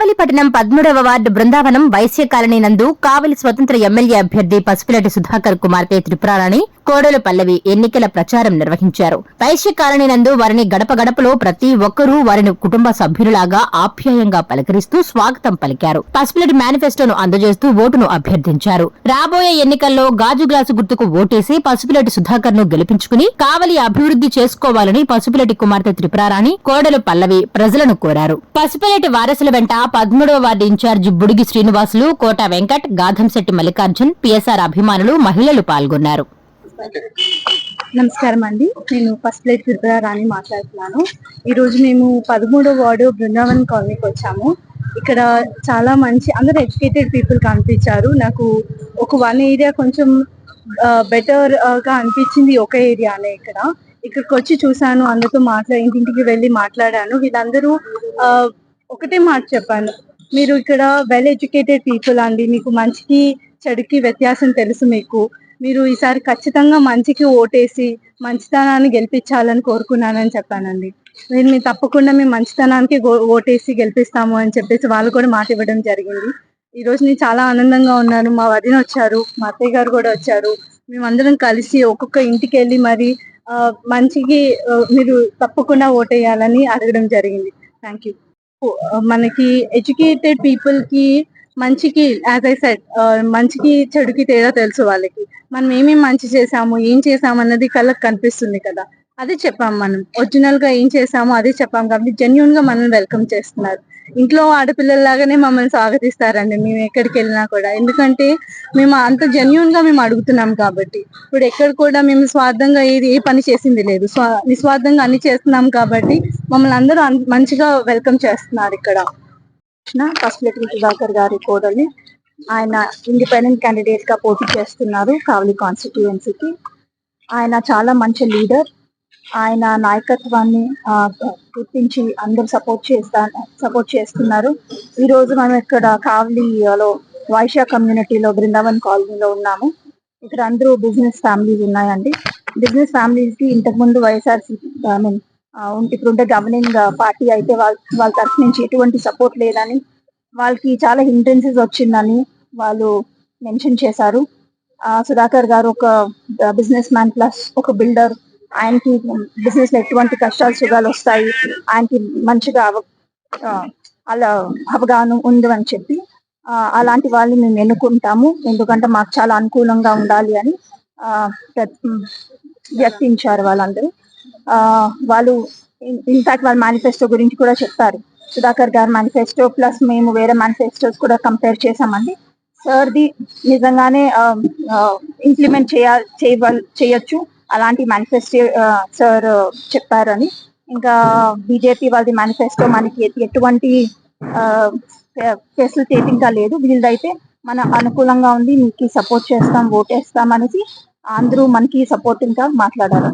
కావలి పట్టణం పదమూడవ ward Brindavanam Vysya colony నందు కావలి స్వతంత్ర ఎమ్మెల్యే అభ్యర్థి పసుపులటి సుధాకర్ కుమార్తె త్రిపురారాణి కోడలు పల్లవి ఎన్నికల ప్రచారం నిర్వహించారు. వైశ్య కాలనీ నందు వారిని గడప గడపలో ప్రతి ఒక్కరూ వారిని కుటుంబ సభ్యులలాగా ఆప్యాయంగా పలకరిస్తూ స్వాగతం పలికారు. పసిపిల్లటి మేనిఫెస్టోను అందజేస్తూ ఓటును అభ్యర్థించారు. రాబోయే ఎన్నికల్లో గాజు గ్లాసు గుర్తుకు ఓటేసి పసిపిల్లటి సుధాకర్ను గెలిపించుకుని కావలి అభివృద్ధి చేసుకోవాలని పసిపిల్లటి కుమార్తె త్రిపురారాణి కోడలు పల్లవి ప్రజలను కోరారు. పసిపిల్లటి వారసుల వెంట పదమూడవ ward in charge Budigi Srinivasulu Kota Venkat Gadhamsetti Mallikarjun PSR అభిమానులు మహిళలు పాల్గొన్నారు. నమస్కారం అండి. నేను ఫస్ట్ ప్లేట్ త్రిపుర రాణి మాట్లాడుతున్నాను. ఈరోజు మేము పదమూడో వార్డు బృందావన్ కాలనీకి వచ్చాము. ఇక్కడ చాలా మంచి అందరూ ఎడ్యుకేటెడ్ పీపుల్ కనిపించారు. నాకు ఒక వన్ ఏరియా కొంచెం బెటర్గా అనిపించింది ఒక ఏరియానే ఇక్కడ. ఇక్కడికి వచ్చి చూసాను అందరితో మాట్లా ఇంటింటికి వెళ్ళి మాట్లాడాను. వీళ్ళందరూ ఒకటే మాట చెప్పాను. మీరు ఇక్కడ వెల్ ఎడ్యుకేటెడ్ పీపుల్ అండి. మీకు మంచికి చెడుకి వ్యత్యాసం తెలుసు మీకు. మీరు ఈసారి ఖచ్చితంగా మంచికి ఓటేసి మంచితనాన్ని గెలిపించాలని కోరుకున్నానని చెప్పానండి. నేను మీరు తప్పకుండా మేము మంచితనానికి ఓటేసి గెలిపిస్తాము అని చెప్పేసి వాళ్ళు కూడా మాట ఇవ్వడం జరిగింది. ఈ రోజు నేను చాలా ఆనందంగా ఉన్నాను. మా వదిన వచ్చారు మా అత్తయ్య గారు కూడా వచ్చారు. మేమందరం కలిసి ఒక్కొక్క ఇంటికి వెళ్ళి మరి మంచికి మీరు తప్పకుండా ఓటేయాలని అడగడం జరిగింది. థ్యాంక్ యూ మనకి ఎడ్యుకేటెడ్ పీపుల్కి మంచికి యాజ్ ఐ సెట్ మంచికి చెడుకి తేడా తెలుసు వాళ్ళకి. మనం ఏమేమి మంచి చేసాము ఏం చేసాము అన్నది కళ్ళకి కనిపిస్తుంది కదా. అదే చెప్పాం మనం. ఒరిజినల్గా ఏం చేసాము అదే చెప్పాం కాబట్టి జెన్యున్గా మనల్ని వెల్కమ్ చేస్తున్నారు. ఇంట్లో ఆడపిల్లల్లాగానే మమ్మల్ని స్వాగతిస్తారండి. మేము ఎక్కడికి వెళ్ళినా కూడా. ఎందుకంటే మేము అంత జెన్యున్గా మేము అడుగుతున్నాం కాబట్టి. ఇప్పుడు ఎక్కడ కూడా మేము స్వార్థంగా ఏది ఏ పని చేసింది లేదు. స్వా- నిస్వార్థంగా అన్ని చేస్తున్నాం కాబట్టి మమ్మల్ని అందరూ మంచిగా వెల్కమ్ చేస్తున్నారు ఇక్కడ. ఫస్ట్ లెటర్ సుధాకర్ గారి కోడల్ని ఆయన ఇండిపెండెంట్ క్యాండిడేట్గా పోటీ చేస్తున్నారు కావలి కాన్స్టిట్యుయెన్సీకి ఆయన చాలా మంచి లీడర్ ఆయన నాయకత్వాన్ని గుర్తించి అందరూ సపోర్ట్ చేస్తా సపోర్ట్ చేస్తున్నారు. ఈ రోజు మనం ఇక్కడ కావలిలో వైశా కమ్యూనిటీలో బృందావన్ కాలనీలో ఉన్నాము. ఇక్కడ అందరూ బిజినెస్ ఫ్యామిలీస్ ఉన్నాయండి. బిజినెస్ ఫ్యామిలీస్కి ఇంతకు ముందు వైఎస్ఆర్సీపీ ఐ మీన్ ఇప్పుడు ఉండే గవర్నింగ్ పార్టీ అయితే వాళ్ళ వాళ్ళ తరఫు నుంచి ఎటువంటి సపోర్ట్ లేదని వాళ్ళకి చాలా హిండ్రెన్సెస్ వచ్చిందని వాళ్ళు మెన్షన్ చేశారు. ఆ, సుధాకర్ గారు ఒక బిజినెస్ మ్యాన్ ప్లస్ ఒక బిల్డర్ ఆయనకి బిజినెస్లో ఎటువంటి కష్టాలు సుఖాలు వస్తాయి ఆయనకి మంచిగా అవ అలా అవగాహన ఉంది అని చెప్పి అలాంటి వాళ్ళని మేము ఎన్నుకుంటాము. ఎందుకంటే మాకు చాలా అనుకూలంగా ఉండాలి అని ఆ, వ్యక్తించారు వాళ్ళందరూ. ఆ, వాళ్ళు ఇన్ఫాక్ట్ వాళ్ళ మేనిఫెస్టో గురించి కూడా చెప్పారు. సుధాకర్ గారి మేనిఫెస్టో ప్లస్ మేము వేరే మేనిఫెస్టోస్ కూడా కంపేర్ చేసామండి సార్ది నిజంగానే ఇంప్లిమెంట్ చేయ చేయవల్- చేయొచ్చు. అలాంటి మేనిఫెస్టో సార్ చెప్పారని. ఇంకా బీజేపీ వాళ్ళది మేనిఫెస్టో మనకి ఎటువంటి ఫెసిలిటేటింగ్ ఇంకా లేదు. వీళ్ళదైతే మన అనుకూలంగా ఉంది. మీకు సపోర్ట్ చేస్తాం ఓటేస్తాం అనేసి అందరూ మనకి సపోర్ట్గా మాట్లాడారు.